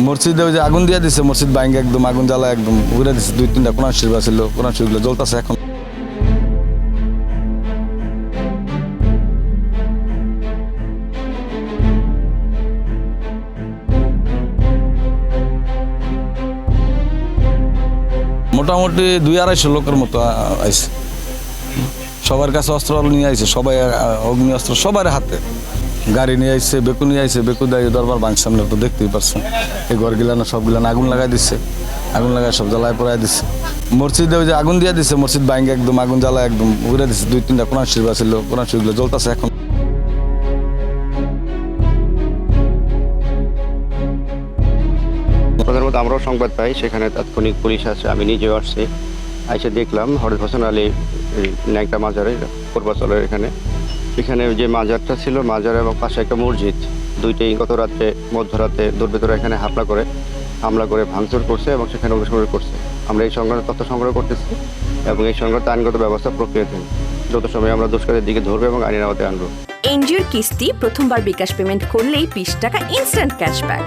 মসজিদে ওই যে আগুন দিয়ে দিছে, মসজিদ বাইঙ্গে একদম, আগুন জ্বালা একদম ঘুরে দিছে, দুই তিনটা কোরআন শরীফ ছিল কোরআন শরীফগুলো জ্বলতেছে এখন। মোটামুটি দুই আড়াইশো লোকের মতো, আ- আইছে। সবার কাছে অস্ত্র নিয়ে আইছে, সবাই অগ্নি অস্ত্র সবার হাতে। গাড়ি নিয়ে আইছে, বেকু নিয়ে আইছে, বেকু দেয় দরবার বাংশ সামনে তো দেখতেই পারছেন। এই ঘর গিলানো সব গিলানো আগুন লাগাই দিচ্ছে আগুন লাগাই সব জ্বালায় পড়াই দিচ্ছে মসজিদে ওই যে আগুন দিয়ে দিছে, মসজিদ বাইঙ্গে একদম, আগুন জ্বালা একদম ঘুরে দিচ্ছে দুই তিনটা কোরআন শরীফ ছিল কোরআন শরীফগুলো জ্বলতেছে এখন। আমরাও সংবাদ পাই, সেখানে তাৎক্ষণিক পুলিশ আছে, আমি নিজেও আসছি। আইসে দেখলাম হরদ হোসেন আলী ন্যাংটা মাজারে পূর্বাচলের এখানে। এখানে যে মাজারটা ছিল, মাজার এবং পাশে একটা মসজিদ, দুইটাই গত রাতে, মধ্যরাতে দুর্বৃত্তরা এখানে হামলা করে হামলা করে ভাঙচুর করছে এবং সেখানে অনুসরণ করছে। আমরা এই সংক্রান্ত তথ্য সংগ্রহ করতেছি এবং এই সংক্রান্ত আইনগত ব্যবস্থা প্রক্রিয়াধীন যত সময় আমরা দুষ্কারের দিকে ধরবো এবং আইনের আওতায় আনব। এনজিওর কিস্তি প্রথমবার বিকাশ পেমেন্ট করলেই বিশ টাকা ইনস্ট্যান্ট ক্যাশব্যাক